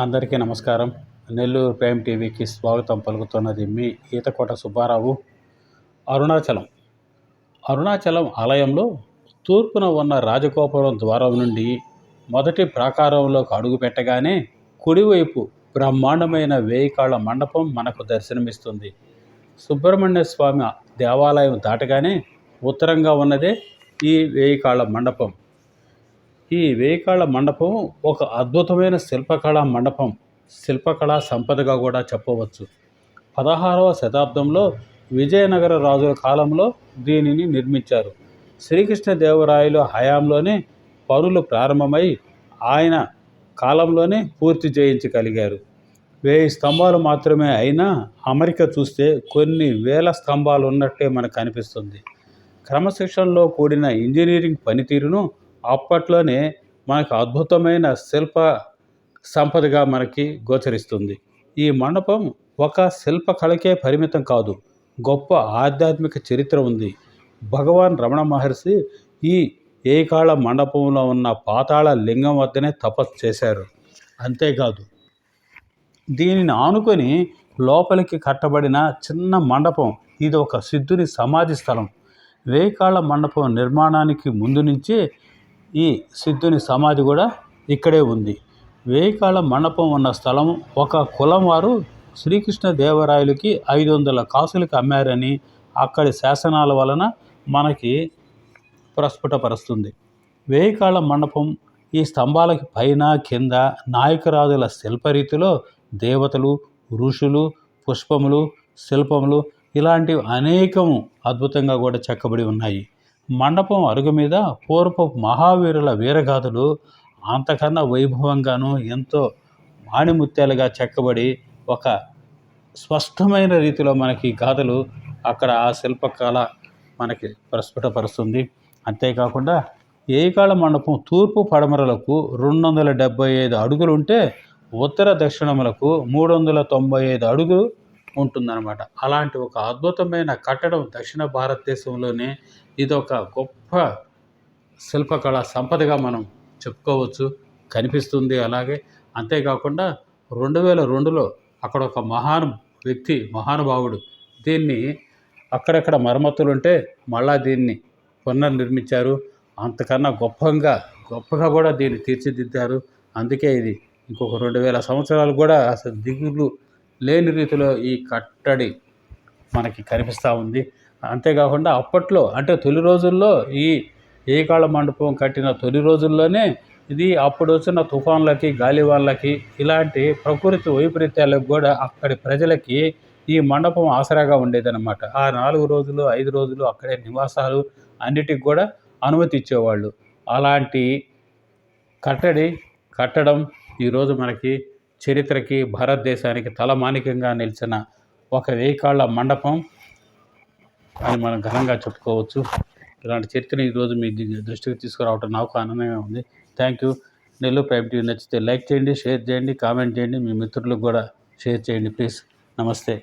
అందరికీ నమస్కారం. నెల్లూరు ప్రైమ్ టీవీకి స్వాగతం పలుకుతున్నది మీ ఈతకోట సుబ్బారావు అరుణాచలం. అరుణాచలం ఆలయంలో తూర్పున ఉన్న రాజగోపురం ద్వారం నుండి మొదటి ప్రాకారంలోకి అడుగు పెట్టగానే కుడివైపు బ్రహ్మాండమైన వేయికాళ్ళ మండపం మనకు దర్శనమిస్తుంది. సుబ్రహ్మణ్య స్వామి దేవాలయం దాటగానే ఉత్తరంగా ఉన్నదే ఈ వేయికాళ్ళ మండపం. ఈ వేకాళ మండపం ఒక అద్భుతమైన శిల్పకళా మండపం శిల్పకళా సంపదగా కూడా చెప్పవచ్చు. పదహారవ శతాబ్దంలో విజయనగర రాజుల కాలంలో దీనిని నిర్మించారు. శ్రీకృష్ణదేవరాయలు హయాంలోనే పనులు ప్రారంభమై ఆయన కాలంలోనే పూర్తి చేయించగలిగారు వేయి స్తంభాలు మాత్రమే అయినా అమెరికా చూస్తే కొన్ని వేల స్తంభాలు ఉన్నట్టే మనకు అనిపిస్తుంది. క్రమశిక్షణలో కూడిన ఇంజనీరింగ్ పనితీరును అప్పట్లోనే మనకు అద్భుతమైన శిల్ప సంపదగా మనకి గోచరిస్తుంది. ఈ మండపం ఒక శిల్పకళకే పరిమితం కాదు గొప్ప ఆధ్యాత్మిక చరిత్ర ఉంది. భగవాన్ రమణ మహర్షి ఈ ఏకాళ మండపంలో ఉన్న పాతాళ లింగం వద్దనే తపస్సు చేశారు. అంతేకాదు దీనిని ఆనుకొని లోపలికి కట్టబడిన చిన్న మండపం ఇది ఒక సిద్ధుని సమాధి స్థలం. వేకాళ మండపం నిర్మాణానికి ముందు నుంచే ఈ సిద్ధుని సమాధి కూడా ఇక్కడే ఉంది. వేయికాళ మండపం ఉన్న స్థలం ఒక కులం వారు శ్రీకృష్ణ దేవరాయలకి ఐదు వందల కాసులకి అమ్మారని అక్కడి శాసనాల వలన మనకి ప్రస్ఫుటపరుస్తుంది. వేయికాళ మండపం ఈ స్తంభాలకి పైన కింద నాయకరాజుల శిల్పరీతిలో దేవతలు ఋషులు పుష్పములు శిల్పములు ఇలాంటివి అనేకము అద్భుతంగా కూడా చెక్కబడి ఉన్నాయి. మండపం అరుగు మీద పూర్వపు మహావీరుల వీరగాథలు అంతకన్నా వైభవంగాను ఎంతో మాణిముత్యాలుగా చెక్కబడి ఒక స్పష్టమైన రీతిలో మనకి గాథలు అక్కడ ఆ శిల్పకళ మనకి ప్రస్ఫుటపరుస్తుంది. అంతేకాకుండా ఏకాళ మండపం తూర్పు పడమరలకు రెండు వందల డెబ్బై ఐదు అడుగులు ఉంటే ఉత్తర దక్షిణములకు మూడు వందల తొంభై ఐదు అడుగులు ఉంటుందన్నమాట. అలాంటి ఒక అద్భుతమైన కట్టడం దక్షిణ భారతదేశంలోనే ఇది ఒక గొప్ప శిల్పకళ సంపదగా మనం చెప్పుకోవచ్చు కనిపిస్తుంది అలాగే. అంతేకాకుండా రెండు వేల రెండులో అక్కడ ఒక మహాను వ్యక్తి మహానుభావుడు దీన్ని అక్కడక్కడ మరమ్మతులు ఉంటే మళ్ళా దీన్ని పునర్నిర్మించారు. అంతకన్నా గొప్పగా గొప్పగా కూడా దీన్ని తీర్చిదిద్దారు. అందుకే ఇది ఇంకొక రెండు వేల సంవత్సరాలు కూడా అసలు దిగులు లేని రీతిలో ఈ కట్టడి మనకి కనిపిస్తూ ఉంది. అంతేకాకుండా అప్పట్లో అంటే తొలి రోజుల్లో ఈ ఏకాళ మండపం కట్టిన తొలి రోజుల్లోనే ఇది అప్పుడు వచ్చిన తుఫాన్లకి గాలివాన్లకి ఇలాంటి ప్రకృతి వైపరీత్యాలకు కూడా అక్కడి ప్రజలకి ఈ మండపం ఆసరాగా ఉండేదన్నమాట. ఆ నాలుగు రోజులు ఐదు రోజులు అక్కడే నివాసాలు అన్నిటికి కూడా అనుమతి ఇచ్చేవాళ్ళు. అలాంటి కట్టడి కట్టడం ఈరోజు మనకి చరిత్రకి భారతదేశానికి తలమానికంగా నిలిచిన ఒక వేకాళ్ళ మండపం అని మనం ఘనంగా చెప్పుకోవచ్చు. ఇలాంటి చరిత్రని ఈరోజు మీ దృష్టికి తీసుకురావటం నాకు ఆనందంగా ఉంది. Thank you Nellore prime TV నచ్చితే లైక్ చేయండి షేర్ చేయండి కామెంట్ చేయండి. మీ మిత్రులకు కూడా షేర్ చేయండి ప్లీజ్. నమస్తే.